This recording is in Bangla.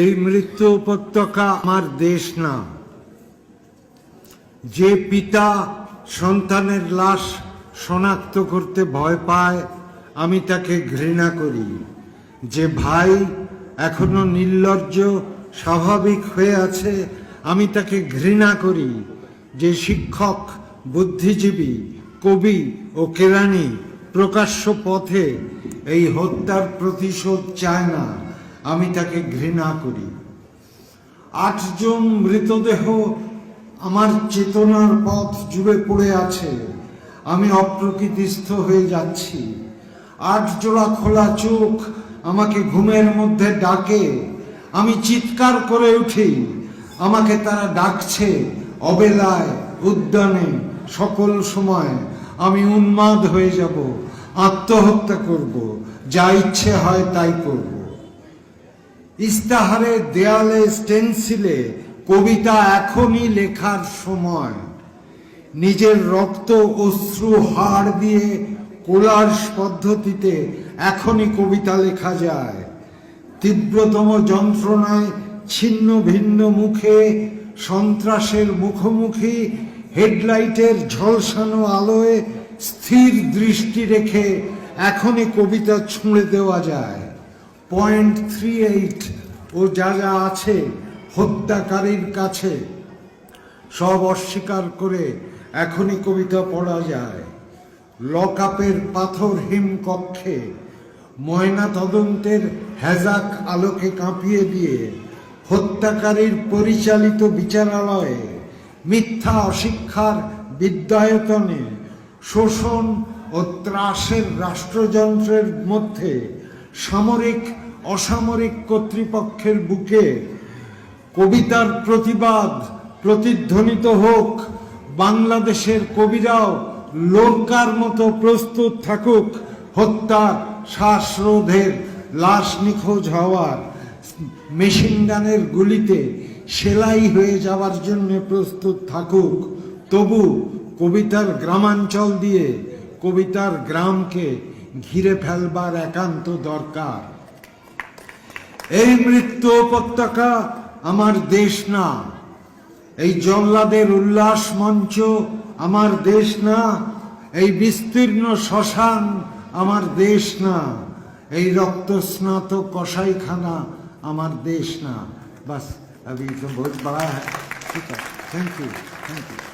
এই মৃত্যু উপত্যকা আমার দেশ না। যে পিতা সন্তানের লাশ শনাক্ত করতে ভয় পায়, আমি তাকে ঘৃণা করি। যে ভাই এখনও নির্লজ্জ, স্বাভাবিক হয়ে আছে, আমি তাকে ঘৃণা করি। যে শিক্ষক, বুদ্ধিজীবী, কবি ও কেরানি প্রকাশ্য পথে এই হত্যার প্রতিশোধ চায় না। আমি তাকে ঘৃণা করি। আটজন মৃতদেহ আমার চেতনার পথ জুড়ে পড়ে আছে। আমি অপ্রকৃতিস্থ হয়ে যাচ্ছি। আট জোড়া খোলা চোখ আমাকে ঘুমের মধ্যে ডাকে। আমি চিৎকার করে উঠি। আমাকে তারা ডাকছে অবেলায়, উদ্যানে, সকল সময়। আমি উন্মাদ হয়ে যাব, আত্মহত্যা করব, যা ইচ্ছে হয় তাই করব। ইস্তাহারে দেয়ালে স্টেন্সিলে কবিতা এখনই লেখার সময়। নিজের রক্ত, অশ্রু, হাড় দিয়ে কোলার্স পদ্ধতিতে এখনই কবিতা লেখা যায়। তীব্রতম যন্ত্রণায় ছিন্ন ভিন্ন মুখে সন্ত্রাসের মুখোমুখি হেডলাইটের ঝলসানো আলোয় স্থির দৃষ্টি রেখে এখনই কবিতা ছুঁড়ে দেওয়া যায়। পয়েন্ট থ্রি এইট ও যা যা আছে হত্যাকারীর কাছে, সব অস্বীকার করে এখনই কবিতা পড়া যায়। লকআপের পাথরহীন কক্ষে ময়না তদন্তের হ্যাজাক আলোকে কাঁপিয়ে দিয়ে হত্যাকারীর পরিচালিত বিচারালয়ে মিথ্যা অশিক্ষার বিদ্যায়তনে শোষণ ও ত্রাসের রাষ্ট্রযন্ত্রের মধ্যে সামরিক অসামরিক কর্তৃপক্ষের বুকে কবিতার প্রতিবাদ প্রতিধ্বনিত হোক, বাংলাদেশের কবিরাও লোকার মতো প্রস্তুত থাকুক হত্যার শ্বাসরোধের লাশ নিখোঁজ হওয়ার মেশিন গানের গুলিতে সেলাই হয়ে যাওয়ার জন্য প্রস্তুত থাকুক, তবু কবিতার গ্রামাঞ্চল দিয়ে কবিতার গ্রামকে ঘিরে ফেলবার একান্ত দরকার। এই মৃত্যু উপত্যকা আমার দেশ না। এই জল্লাদের উল্লাস মঞ্চ আমার দেশ না। এই বিস্তীর্ণ শ্মশান আমার দেশ না। এই রক্তস্নাত কষাইখানা আমার দেশ না। বাস, আমি বহুত বড় হ্যাঁ ঠিক আছে। Thank you thank you